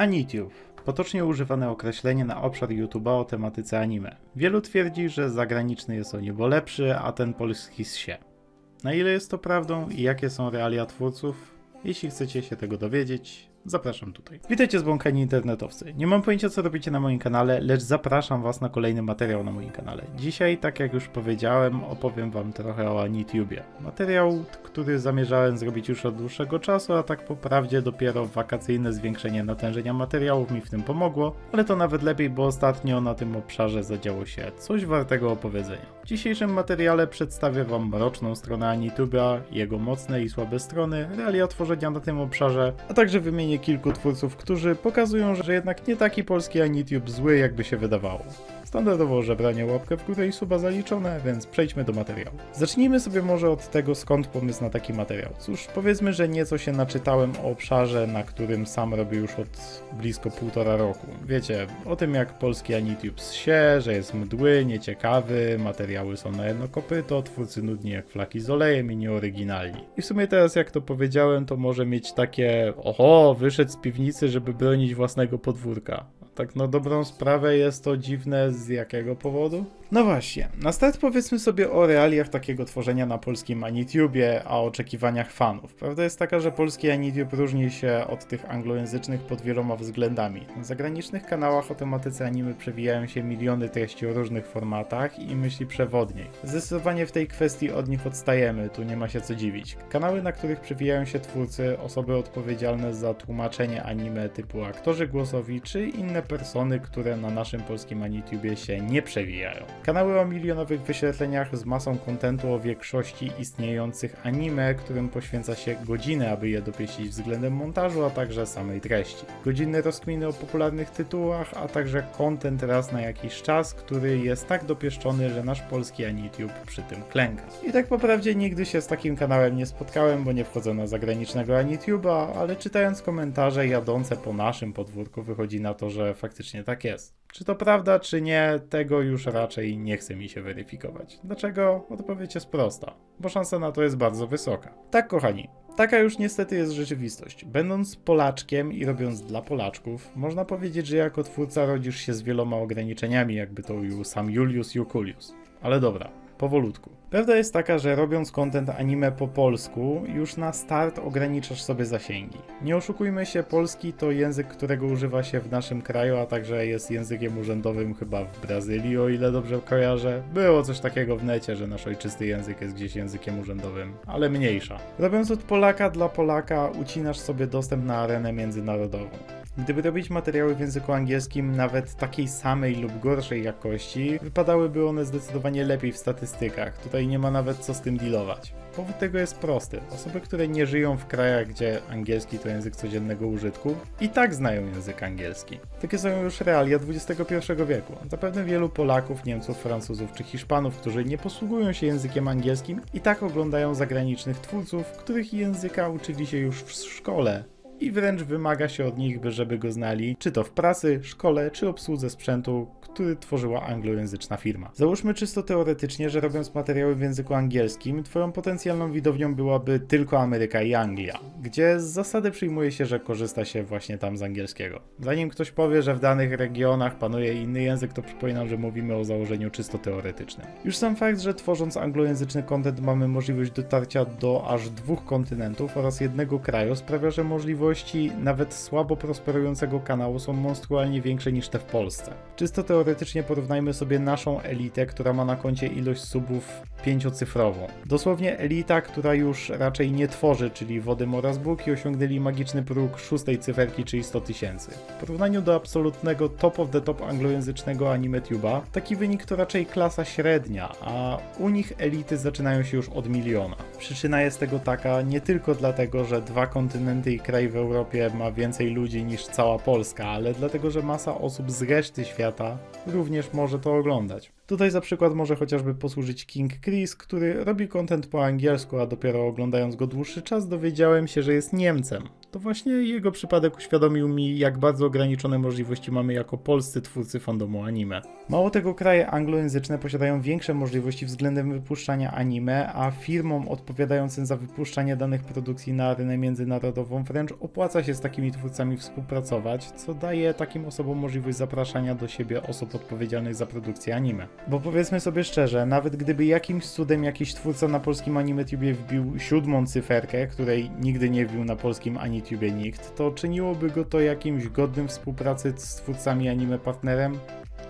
Anitube. Potocznie używane określenie na obszar YouTube'a o tematyce anime. Wielu twierdzi, że zagraniczny jest o niebo lepszy, a ten polski się. Na ile jest to prawdą i jakie są realia twórców? Jeśli chcecie się tego dowiedzieć, zapraszam tutaj. Witajcie zbłąkani internetowcy. Nie mam pojęcia co robicie na moim kanale, lecz zapraszam was na kolejny materiał na moim kanale. Dzisiaj, tak jak już powiedziałem, opowiem wam trochę o Anitubie. Materiał, który zamierzałem zrobić już od dłuższego czasu, a tak po prawdzie dopiero wakacyjne zwiększenie natężenia materiałów mi w tym pomogło, ale to nawet lepiej, bo ostatnio na tym obszarze zadziało się coś wartego opowiedzenia. Dzisiejszym materiale przedstawię wam mroczną stronę Anitubia, jego mocne i słabe strony, realia tworzenia na tym obszarze, a także wymienię kilku twórców, którzy pokazują, że jednak nie taki polski Anitube zły, jakby się wydawało. Standardowo żebranie łapkę w górę i suba zaliczone, więc przejdźmy do materiału. Zacznijmy sobie może od tego, skąd pomysł na taki materiał. Cóż, powiedzmy, że nieco się naczytałem o obszarze, na którym sam robię już od blisko półtora roku. Wiecie, o tym jak polski Anitube się, że jest mdły, nieciekawy, materiały są na jedno kopyto, twórcy nudni jak flaki z olejem i nieoryginalni. I w sumie teraz jak to powiedziałem, to może mieć takie oho, wyszedł z piwnicy, żeby bronić własnego podwórka. Tak na dobrą sprawę jest to dziwne z jakiego powodu? No właśnie, na start powiedzmy sobie o realiach takiego tworzenia na polskim Anitubie, a oczekiwaniach fanów. Prawda jest taka, że polski Anitube różni się od tych anglojęzycznych pod wieloma względami. Na zagranicznych kanałach o tematyce anime przewijają się miliony treści o różnych formatach i myśli przewodniej. Zdecydowanie w tej kwestii od nich odstajemy, tu nie ma się co dziwić. Kanały, na których przewijają się twórcy, osoby odpowiedzialne za tłumaczenie anime typu aktorzy głosowi, czy inne persony, które na naszym polskim Anitubie się nie przewijają. Kanały o milionowych wyświetleniach z masą kontentu o większości istniejących anime, którym poświęca się godziny, aby je dopieścić względem montażu, a także samej treści. Godzinne rozkminy o popularnych tytułach, a także content raz na jakiś czas, który jest tak dopieszczony, że nasz polski Anitube przy tym klęka. I tak po prawdzie nigdy się z takim kanałem nie spotkałem, bo nie wchodzę na zagranicznego Anituba, ale czytając komentarze jadące po naszym podwórku wychodzi na to, że faktycznie tak jest. Czy to prawda, czy nie, tego już raczej nie chce mi się weryfikować. Dlaczego? Odpowiedź jest prosta, bo szansa na to jest bardzo wysoka. Tak, kochani, taka już niestety jest rzeczywistość. Będąc Polaczkiem i robiąc dla Polaczków, można powiedzieć, że jako twórca rodzisz się z wieloma ograniczeniami, jakby to ujął sam Julius Jukulius. Ale dobra, powolutku. Prawda jest taka, że robiąc content anime po polsku, już na start ograniczasz sobie zasięgi. Nie oszukujmy się, polski to język, którego używa się w naszym kraju, a także jest językiem urzędowym chyba w Brazylii, o ile dobrze kojarzę. Było coś takiego w necie, że nasz ojczysty język jest gdzieś językiem urzędowym, ale mniejsza. Robiąc od Polaka dla Polaka, ucinasz sobie dostęp na arenę międzynarodową. Gdyby robić materiały w języku angielskim nawet takiej samej lub gorszej jakości, wypadałyby one zdecydowanie lepiej w statystykach. Tutaj nie ma nawet co z tym dealować. Powód tego jest prosty. Osoby, które nie żyją w krajach, gdzie angielski to język codziennego użytku, i tak znają język angielski. Takie są już realia XXI wieku. Zapewne wielu Polaków, Niemców, Francuzów czy Hiszpanów, którzy nie posługują się językiem angielskim, i tak oglądają zagranicznych twórców, których języka uczyli się już w szkole i wręcz wymaga się od nich, by żeby go znali, czy to w pracy, szkole, czy obsłudze sprzętu, który tworzyła anglojęzyczna firma. Załóżmy czysto teoretycznie, że robiąc materiały w języku angielskim, twoją potencjalną widownią byłaby tylko Ameryka i Anglia, gdzie z zasady przyjmuje się, że korzysta się właśnie tam z angielskiego. Zanim ktoś powie, że w danych regionach panuje inny język, to przypominam, że mówimy o założeniu czysto teoretycznym. Już sam fakt, że tworząc anglojęzyczny content mamy możliwość dotarcia do aż dwóch kontynentów oraz jednego kraju sprawia, że nawet słabo prosperującego kanału są monstrualnie większe niż te w Polsce. Czysto teoretycznie porównajmy sobie naszą elitę, która ma na koncie ilość subów pięciocyfrową. Dosłownie elita, która już raczej nie tworzy, czyli Wodym oraz Buki osiągnęli magiczny próg szóstej cyferki, czyli 100 tysięcy. W porównaniu do absolutnego top of the top anglojęzycznego AnimeTube'a, taki wynik to raczej klasa średnia, a u nich elity zaczynają się już od miliona. Przyczyna jest tego taka nie tylko dlatego, że dwa kontynenty i kraj w Europie ma więcej ludzi niż cała Polska, ale dlatego, że masa osób z reszty świata również może to oglądać. Tutaj za przykład może chociażby posłużyć King Chris, który robi content po angielsku, a dopiero oglądając go dłuższy czas dowiedziałem się, że jest Niemcem. To właśnie jego przypadek uświadomił mi, jak bardzo ograniczone możliwości mamy jako polscy twórcy fandomu anime. Mało tego, kraje anglojęzyczne posiadają większe możliwości względem wypuszczania anime, a firmom odpowiadającym za wypuszczanie danych produkcji na arenę międzynarodową wręcz Opłaca się z takimi twórcami współpracować, co daje takim osobom możliwość zapraszania do siebie osób odpowiedzialnych za produkcję anime. Bo powiedzmy sobie szczerze, nawet gdyby jakimś cudem jakiś twórca na polskim AnimeTubie wbił siódmą cyferkę, której nigdy nie wbił na polskim AniTubie nikt, to czyniłoby go to jakimś godnym współpracy z twórcami anime partnerem?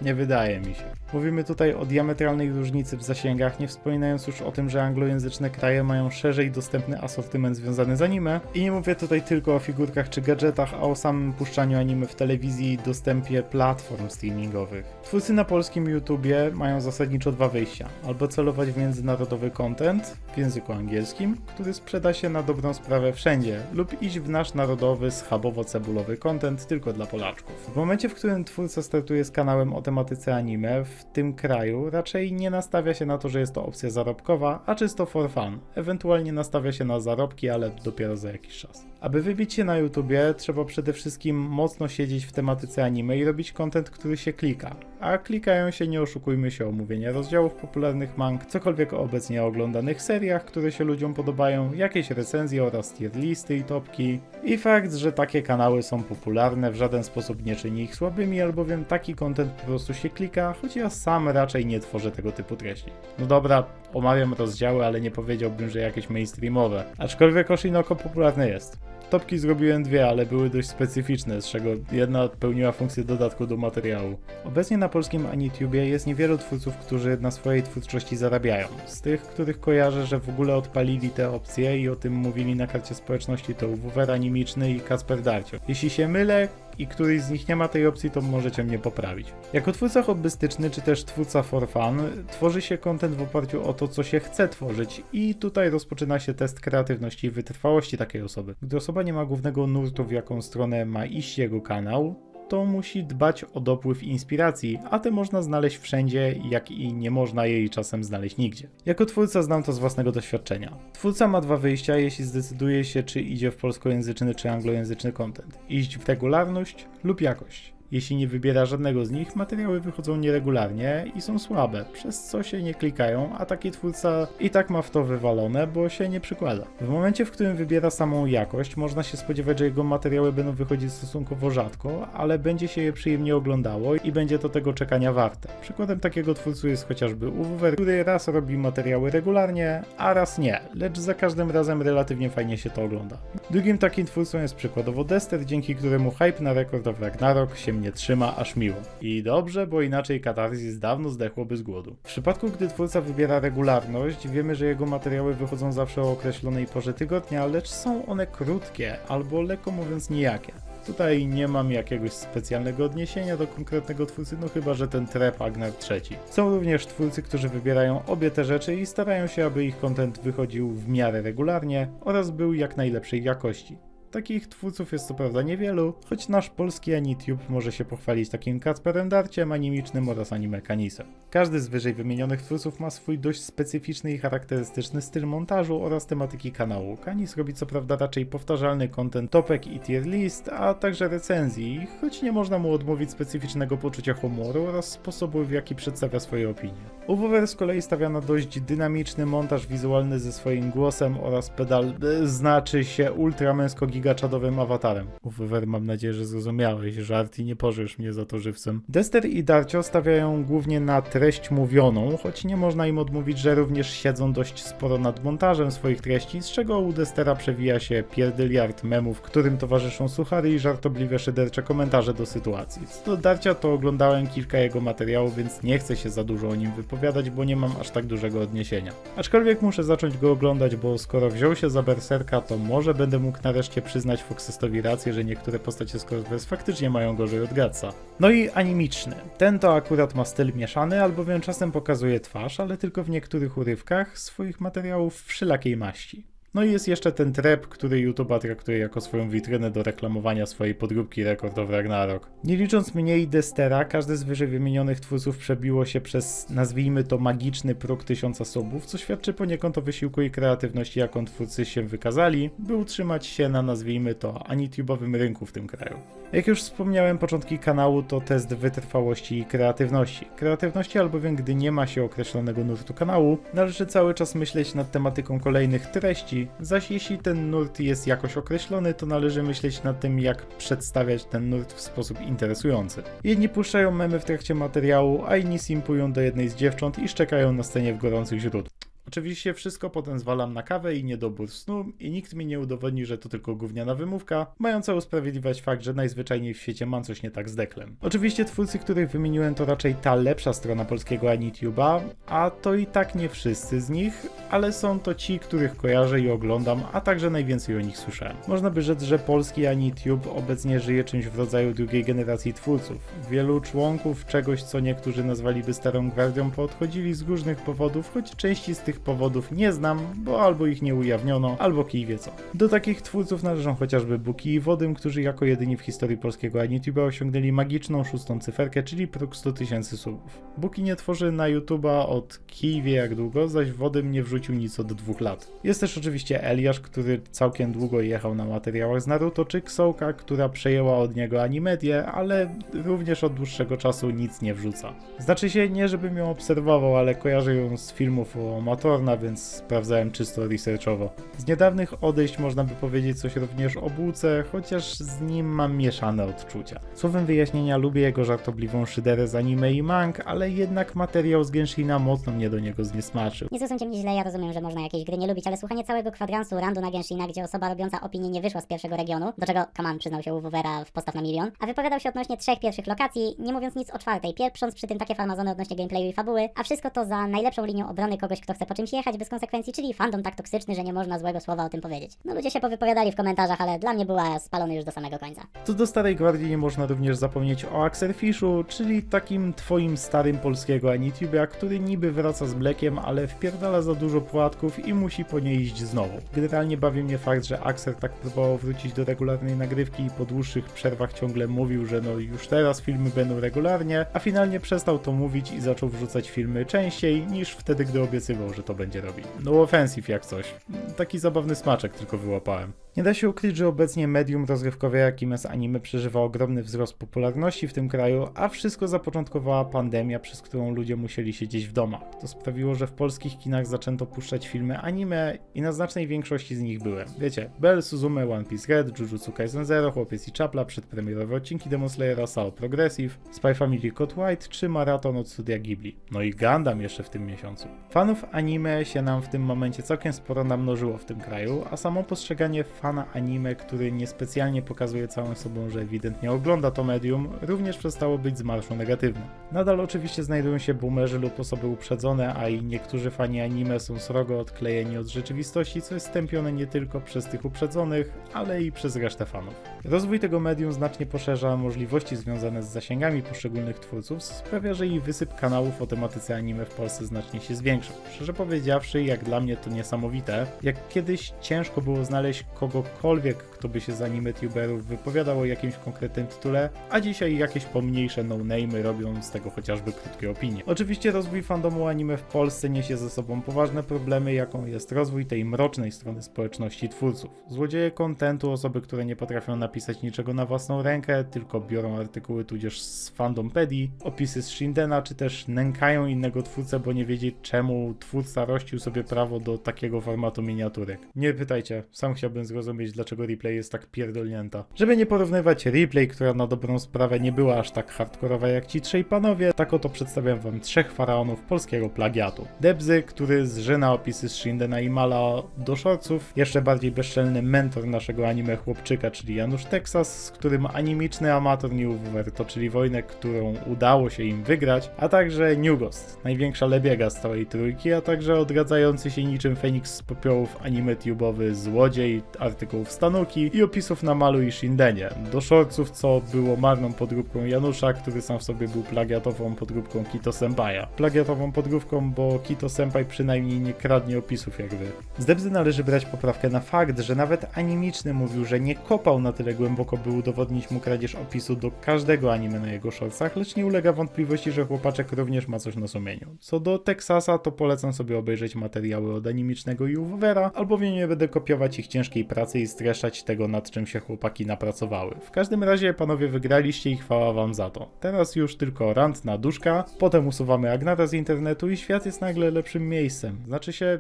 Nie wydaje mi się. Mówimy tutaj o diametralnej różnicy w zasięgach, nie wspominając już o tym, że anglojęzyczne kraje mają szerzej dostępny asortyment związany z anime. I nie mówię tutaj tylko o figurkach czy gadżetach, a o samym puszczaniu anime w telewizji i dostępie platform streamingowych. Twórcy na polskim YouTubie mają zasadniczo dwa wyjścia. Albo celować w międzynarodowy content w języku angielskim, który sprzeda się na dobrą sprawę wszędzie, lub iść w nasz narodowy, schabowo-cebulowy content tylko dla Polaczków. W momencie, w którym twórca startuje z kanałem o tematyce anime, w tym kraju raczej nie nastawia się na to, że jest to opcja zarobkowa, a czysto for fun. Ewentualnie nastawia się na zarobki, ale dopiero za jakiś czas. Aby wybić się na YouTubie, trzeba przede wszystkim mocno siedzieć w tematyce anime i robić content, który się klika. A klikają się, nie oszukujmy się, omówienia rozdziałów popularnych mang, cokolwiek o obecnie oglądanych seriach, które się ludziom podobają, jakieś recenzje oraz tier listy i topki. I fakt, że takie kanały są popularne w żaden sposób nie czyni ich słabymi, albowiem taki content po prostu się klika, choć ja sam raczej nie tworzę tego typu treści. No dobra, omawiam rozdziały, ale nie powiedziałbym, że jakieś mainstreamowe. Aczkolwiek Oshinoko popularne jest. Topki zrobiłem dwie, ale były dość specyficzne, z czego jedna pełniła funkcję dodatku do materiału. Obecnie na polskim AniTubie jest niewielu twórców, którzy na swojej twórczości zarabiają. Z tych, których kojarzę, że w ogóle odpalili te opcje i o tym mówili na karcie społeczności to Wuwer Animiczny i Kasper Darcio. Jeśli się mylę, i któryś z nich nie ma tej opcji, to możecie mnie poprawić. Jako twórca hobbystyczny, czy też twórca for fun, tworzy się content w oparciu o to, co się chce tworzyć i tutaj rozpoczyna się test kreatywności i wytrwałości takiej osoby. Gdy osoba nie ma głównego nurtu, w jaką stronę ma iść jego kanał, to musi dbać o dopływ inspiracji, a te można znaleźć wszędzie, jak i nie można jej czasem znaleźć nigdzie. Jako twórca znam to z własnego doświadczenia. Twórca ma dwa wyjścia, jeśli zdecyduje się, czy idzie w polskojęzyczny czy anglojęzyczny content. Iść w regularność lub jakość. Jeśli nie wybiera żadnego z nich, materiały wychodzą nieregularnie i są słabe, przez co się nie klikają, a taki twórca i tak ma w to wywalone, bo się nie przykłada. W momencie, w którym wybiera samą jakość, można się spodziewać, że jego materiały będą wychodzić stosunkowo rzadko, ale będzie się je przyjemnie oglądało i będzie to tego czekania warte. Przykładem takiego twórcy jest chociażby Uwer, który raz robi materiały regularnie, a raz nie, lecz za każdym razem relatywnie fajnie się to ogląda. Drugim takim twórcą jest przykładowo Dester, dzięki któremu hype na Record of Ragnarok się mnie trzyma aż miło. I dobrze, bo inaczej Katarzys dawno zdechłoby z głodu. W przypadku, gdy twórca wybiera regularność, wiemy, że jego materiały wychodzą zawsze o określonej porze tygodnia, lecz są one krótkie, albo lekko mówiąc nijakie. Tutaj nie mam jakiegoś specjalnego odniesienia do konkretnego twórcy, no chyba, że ten Trep Agnar III. Są również twórcy, którzy wybierają obie te rzeczy i starają się, aby ich content wychodził w miarę regularnie oraz był jak najlepszej jakości. Takich twórców jest co prawda niewielu, choć nasz polski AniTube może się pochwalić takim Kacperem Darciem, Animicznym oraz Anime Kanisem. Każdy z wyżej wymienionych twórców ma swój dość specyficzny i charakterystyczny styl montażu oraz tematyki kanału. Kanis robi co prawda raczej powtarzalny content topek i tier list, a także recenzji, choć nie można mu odmówić specyficznego poczucia humoru oraz sposobu w jaki przedstawia swoje opinie. Uwower z kolei stawia na dość dynamiczny montaż wizualny ze swoim głosem oraz pedal, e, znaczy się ultramęsko gigaczadowym awatarem. Uwower mam nadzieję, że zrozumiałeś żart i nie pożesz mnie za to żywcem. Dester i Darcio stawiają głównie na treść mówioną, choć nie można im odmówić, że również siedzą dość sporo nad montażem swoich treści, z czego u Destera przewija się pierdyliard memów, którym towarzyszą suchary i żartobliwe szydercze komentarze do sytuacji. Co do Darcia to oglądałem kilka jego materiałów, więc nie chcę się za dużo o nim wypowiadać, bo nie mam aż tak dużego odniesienia. Aczkolwiek muszę zacząć go oglądać, bo skoro wziął się za Berserka, to może będę mógł nareszcie przyznać Foxestowi rację, że niektóre postacie z Crossverse faktycznie mają gorzej od Gatsa. No i animiczny. Ten to akurat ma styl mieszany, albowiem czasem pokazuje twarz, ale tylko w niektórych urywkach swoich materiałów wszelakiej maści. No i jest jeszcze ten trap, który YouTube'a traktuje jako swoją witrynę do reklamowania swojej podróbki Record of Ragnarok. Nie licząc mnie i Destera, każdy z wyżej wymienionych twórców przebiło się przez, nazwijmy to, magiczny próg tysiąca subów, co świadczy poniekąd o wysiłku i kreatywności, jaką twórcy się wykazali, by utrzymać się na, nazwijmy to, anitubowym rynku w tym kraju. Jak już wspomniałem, początki kanału to test wytrwałości i kreatywności. Kreatywności albowiem, gdy nie ma się określonego nurtu kanału, należy cały czas myśleć nad tematyką kolejnych treści, zaś jeśli ten nurt jest jakoś określony, to należy myśleć nad tym, jak przedstawiać ten nurt w sposób interesujący. Jedni puszczają memy w trakcie materiału, a inni simpują do jednej z dziewcząt i szczekają na scenie w gorących źródłach. Oczywiście wszystko potem zwalam na kawę i niedobór snu i nikt mi nie udowodni, że to tylko gówniana wymówka, mająca usprawiedliwiać fakt, że najzwyczajniej w świecie mam coś nie tak z deklem. Oczywiście twórcy, których wymieniłem to raczej ta lepsza strona polskiego AniTube'a, a to i tak nie wszyscy z nich, ale są to ci, których kojarzę i oglądam, a także najwięcej o nich słyszałem. Można by rzec, że polski AniTube obecnie żyje czymś w rodzaju drugiej generacji twórców. Wielu członków czegoś, co niektórzy nazwaliby starą gwardią, poodchodzili z różnych powodów, choć części z tych powodów nie znam, bo albo ich nie ujawniono, albo kij wie co. Do takich twórców należą chociażby Buki i Wodym, którzy jako jedyni w historii polskiego AniTube'a osiągnęli magiczną szóstą cyferkę, czyli próg 100 tysięcy subów. Buki nie tworzy na YouTube'a od kij wie jak długo, zaś Wodym nie wrzucił nic od dwóch lat. Jest też oczywiście Eliasz, który całkiem długo jechał na materiałach z Naruto, czy Ksouka, która przejęła od niego Animedię, ale również od dłuższego czasu nic nie wrzuca. Znaczy się nie, żebym ją obserwował, ale kojarzę ją z filmów o Matorna, więc sprawdzałem czysto researchowo. Z niedawnych odejść można by powiedzieć coś również o Bułce, chociaż z nim mam mieszane odczucia. Słowem wyjaśnienia lubię jego żartobliwą szyderę z anime i mang, ale jednak materiał z Genshina mocno mnie do niego zniesmaczył. Nie zrozumcie mnie źle, ja rozumiem, że można jakiejś gry nie lubić, ale słuchanie całego kwadransu randu na Genshina, gdzie osoba robiąca opinię nie wyszła z pierwszego regionu, do czego Kaman przyznał się u Wowera w postaw na milion, a wypowiadał się odnośnie trzech pierwszych lokacji, nie mówiąc nic o czwartej, pieprząc przy tym takie farmazony odnośnie gameplayu i fabuły, a wszystko to za najlepszą linią obrony kogoś, kto chce po czymś jechać bez konsekwencji, czyli fandom tak toksyczny, że nie można złego słowa o tym powiedzieć. No ludzie się powypowiadali w komentarzach, ale dla mnie była spalony już do samego końca. Co do Starej Gwardii nie można również zapomnieć o Axelfishu, czyli takim twoim starym polskiego Anitubea, który niby wraca z mlekiem, ale wpierdala za dużo płatków i musi po nie iść znowu. Generalnie bawi mnie fakt, że Axel tak próbował wrócić do regularnej nagrywki i po dłuższych przerwach ciągle mówił, że no już teraz filmy będą regularnie, a finalnie przestał to mówić i zaczął wrzucać filmy częściej niż wtedy, gdy obiecywał, że to będzie robił. No offensive jak coś. Taki zabawny smaczek tylko wyłapałem. Nie da się ukryć, że obecnie medium rozrywkowe jakim jest anime przeżywa ogromny wzrost popularności w tym kraju, a wszystko zapoczątkowała pandemia, przez którą ludzie musieli siedzieć w domach. To sprawiło, że w polskich kinach zaczęto puszczać filmy anime i na znacznej większości z nich byłem. Wiecie, Bell, Suzume, One Piece Red, Jujutsu Kaisen Zero, Chłopiec i Czapla, przedpremierowe odcinki Demon Slayera, Sao Progressive, Spy Family Code White czy Maraton od studia Ghibli. No i Gundam jeszcze w tym miesiącu. Fanów anime się nam w tym momencie całkiem sporo namnożyło w tym kraju, a samo postrzeganie fana anime, który niespecjalnie pokazuje całą sobą, że ewidentnie ogląda to medium, również przestało być z marszu negatywne. Nadal oczywiście znajdują się boomerzy lub osoby uprzedzone, a i niektórzy fani anime są srogo odklejeni od rzeczywistości, co jest stępione nie tylko przez tych uprzedzonych, ale i przez resztę fanów. Rozwój tego medium znacznie poszerza możliwości związane z zasięgami poszczególnych twórców, sprawia, że i wysyp kanałów o tematyce anime w Polsce znacznie się zwiększył. Szczerze powiedziawszy, jak dla mnie to niesamowite, jak kiedyś ciężko było znaleźć kogokolwiek, kto by się z anime tuberów wypowiadał o jakimś konkretnym tytule, a dzisiaj jakieś pomniejsze no-name'y robią z tego chociażby krótkie opinie. Oczywiście rozwój fandomu anime w Polsce niesie ze sobą poważne problemy, jaką jest rozwój tej mrocznej strony społeczności twórców. Złodzieje kontentu, osoby, które nie potrafią napisać niczego na własną rękę, tylko biorą artykuły tudzież z fandompedii, opisy z Shindena, czy też nękają innego twórcę, bo nie wiedzieć czemu twórca rościł sobie prawo do takiego formatu miniaturek. Nie pytajcie, sam chciałbym zrozumieć, dlaczego replay jest tak pierdolnięta. Żeby nie porównywać replay, która na dobrą sprawę nie była aż tak hardkorowa jak ci trzej panowie, tak oto przedstawiam wam trzech faraonów polskiego plagiatu. Debzy, który zżyna opisy z Shindena i Mala do shortsów, jeszcze bardziej bezczelny mentor naszego anime chłopczyka, czyli Janusz Texas, z którym animiczny amator Newwer toczyli wojnę, którą udało się im wygrać, a także New Ghost, największa lebiega z całej trójki, a także odradzający się niczym Feniks z popiołów anime tube'owy złodziej artykułów Stanuki i opisów na Malu i Shindenie. Do shortsów, co było marną podróbką Janusza, który sam w sobie był plagiatową podróbką Kito Senpai'a. Plagiatową podróbką, bo Kito Senpai przynajmniej nie kradnie opisów jak wy. Z Debzy należy brać poprawkę na fakt, że nawet animiczny mówił, że nie kopał na tyle głęboko, by udowodnić mu kradzież opisu do każdego anime na jego shortsach, lecz nie ulega wątpliwości, że chłopaczek również ma coś na sumieniu. Co do Texasa, to polecam sobie obejrzeć materiały od animicznego i Uwera, albowiem nie będę kopiować ich ciężkiej pracy i streszczać tego, nad czym się chłopaki napracowały. W każdym razie, panowie, wygraliście i chwała wam za to. Teraz już tylko rant na duszka, potem usuwamy Agnata z internetu i świat jest nagle lepszym miejscem. Znaczy się,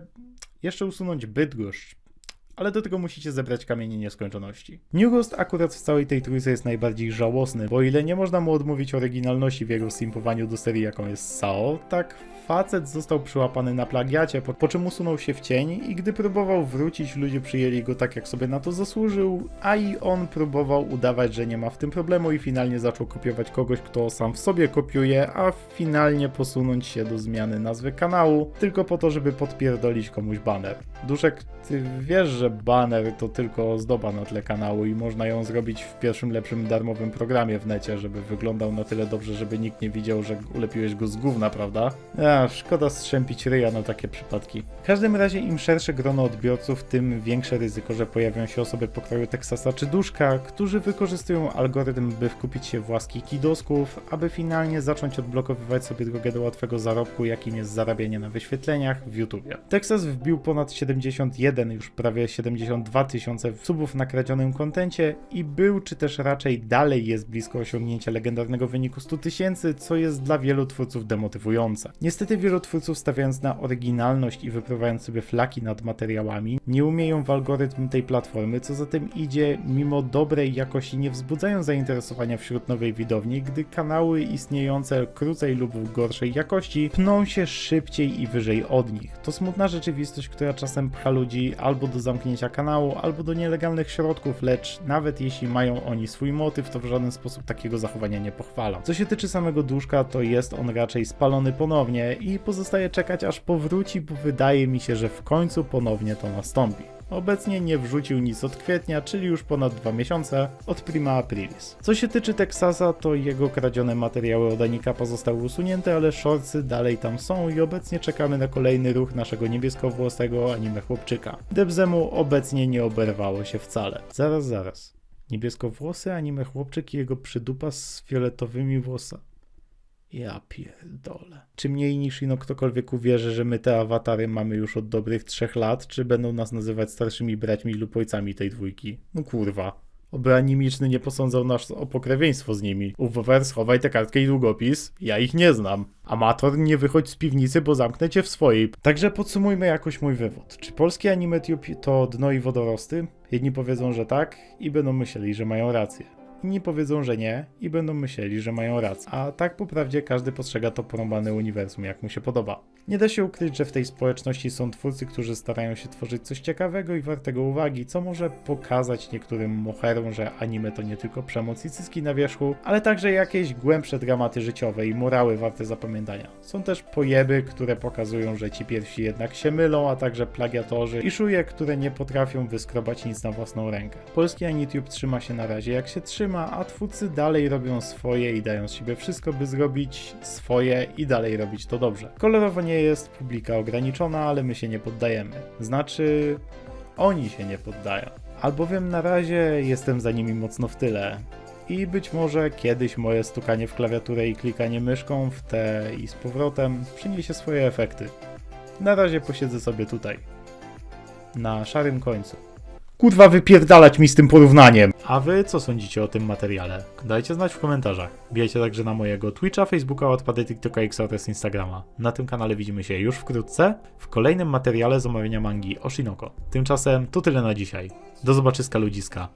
jeszcze usunąć Bydgoszcz. ale do tego musicie zebrać kamienie nieskończoności. New Ghost akurat w całej tej trójce jest najbardziej żałosny, bo ile nie można mu odmówić oryginalności w jego simpowaniu do serii jaką jest Sao, tak facet został przyłapany na plagiacie, po, po czym usunął się w cień i gdy próbował wrócić, ludzie przyjęli go tak jak sobie na to zasłużył, a i on próbował udawać, że nie ma w tym problemu i finalnie zaczął kopiować kogoś, kto sam w sobie kopiuje, a finalnie posunąć się do zmiany nazwy kanału, tylko po to, żeby podpierdolić komuś baner. Duszek, ty wiesz, że baner to tylko ozdoba na tle kanału i można ją zrobić w pierwszym lepszym darmowym programie w necie, żeby wyglądał na tyle dobrze, żeby nikt nie widział, że ulepiłeś go z gówna, prawda? Szkoda strzępić ryja na takie przypadki. W każdym razie im szersze grono odbiorców, tym większe ryzyko, że pojawią się osoby pokroju Teksasa czy Duszka, którzy wykorzystują algorytm, by wkupić się w łaski kidosków, aby finalnie zacząć odblokowywać sobie drogę do łatwego zarobku, jakim jest zarabianie na wyświetleniach w YouTubie. Teksas wbił ponad 71, już prawie 72 tysiące subów na kradzionym kontencie i był, czy też raczej dalej jest blisko osiągnięcia legendarnego wyniku 100 tysięcy, co jest dla wielu twórców demotywujące. Niestety wielu twórców stawiając na oryginalność i wypływając sobie flaki nad materiałami, nie umieją w algorytm tej platformy, co za tym idzie, mimo dobrej jakości nie wzbudzają zainteresowania wśród nowej widowni, gdy kanały istniejące krócej lub w gorszej jakości pną się szybciej i wyżej od nich. To smutna rzeczywistość, która czasem pcha ludzi albo do zamknięcia kanału, albo do nielegalnych środków, lecz nawet jeśli mają oni swój motyw, to w żaden sposób takiego zachowania nie pochwala. Co się tyczy samego duszka, to jest on raczej spalony ponownie i pozostaje czekać aż powróci, bo wydaje mi się, że w końcu ponownie to nastąpi. Obecnie nie wrzucił nic od kwietnia, czyli już ponad dwa miesiące od prima aprilis. Co się tyczy Texasa, to jego kradzione materiały od Anika zostały usunięte, ale shortsy dalej tam są i obecnie czekamy na kolejny ruch naszego niebieskowłosego anime chłopczyka. Debzemu obecnie nie oberwało się wcale. Zaraz, zaraz. Niebieskowłosy anime chłopczyk i jego przydupa z fioletowymi włosami. Ja pierdolę. Czy mniej niż ino ktokolwiek uwierzy, że my te awatary mamy już od dobrych trzech lat, czy będą nas nazywać starszymi braćmi lub ojcami tej dwójki? No kurwa. Oby animiczny nie posądzał nas o pokrewieństwo z nimi. Uwer, schowaj tę kartkę i długopis. Ja ich nie znam. Amator, nie wychodź z piwnicy, bo zamknę cię w swojej. Także podsumujmy jakoś mój wywód. Czy polski AnimeTube to dno i wodorosty? Jedni powiedzą, że tak i będą myśleli, że mają rację. Inni powiedzą, że nie i będą myśleli, że mają rację. A tak po prawdzie każdy postrzega to porąbane uniwersum jak mu się podoba. Nie da się ukryć, że w tej społeczności są twórcy, którzy starają się tworzyć coś ciekawego i wartego uwagi, co może pokazać niektórym moherom, że anime to nie tylko przemoc i cyski na wierzchu, ale także jakieś głębsze dramaty życiowe i morały warte zapamiętania. Są też pojeby, które pokazują, że ci pierwsi jednak się mylą, a także plagiatorzy i szuje, które nie potrafią wyskrobać nic na własną rękę. Polski AniTube trzyma się na razie jak się trzyma, a twórcy dalej robią swoje i dają z siebie wszystko, by zrobić swoje i dalej robić to dobrze. Kolorowo nie jest, publika ograniczona, ale my się nie poddajemy. Znaczy, oni się nie poddają. Albowiem na razie jestem za nimi mocno w tyle. I być może kiedyś moje stukanie w klawiaturę i klikanie myszką w te i z powrotem przyniesie swoje efekty. Na razie posiedzę sobie tutaj. Na szarym końcu. Kurwa, wypierdalać mi z tym porównaniem! A wy co sądzicie o tym materiale? Dajcie znać w komentarzach. Bijajcie także na mojego Twitcha, Facebooka, odpady TikToka, X oraz Instagrama. Na tym kanale widzimy się już wkrótce w kolejnym materiale z omawiania mangi Oshinoko. Tymczasem to tyle na dzisiaj. Do zobaczyska ludziska.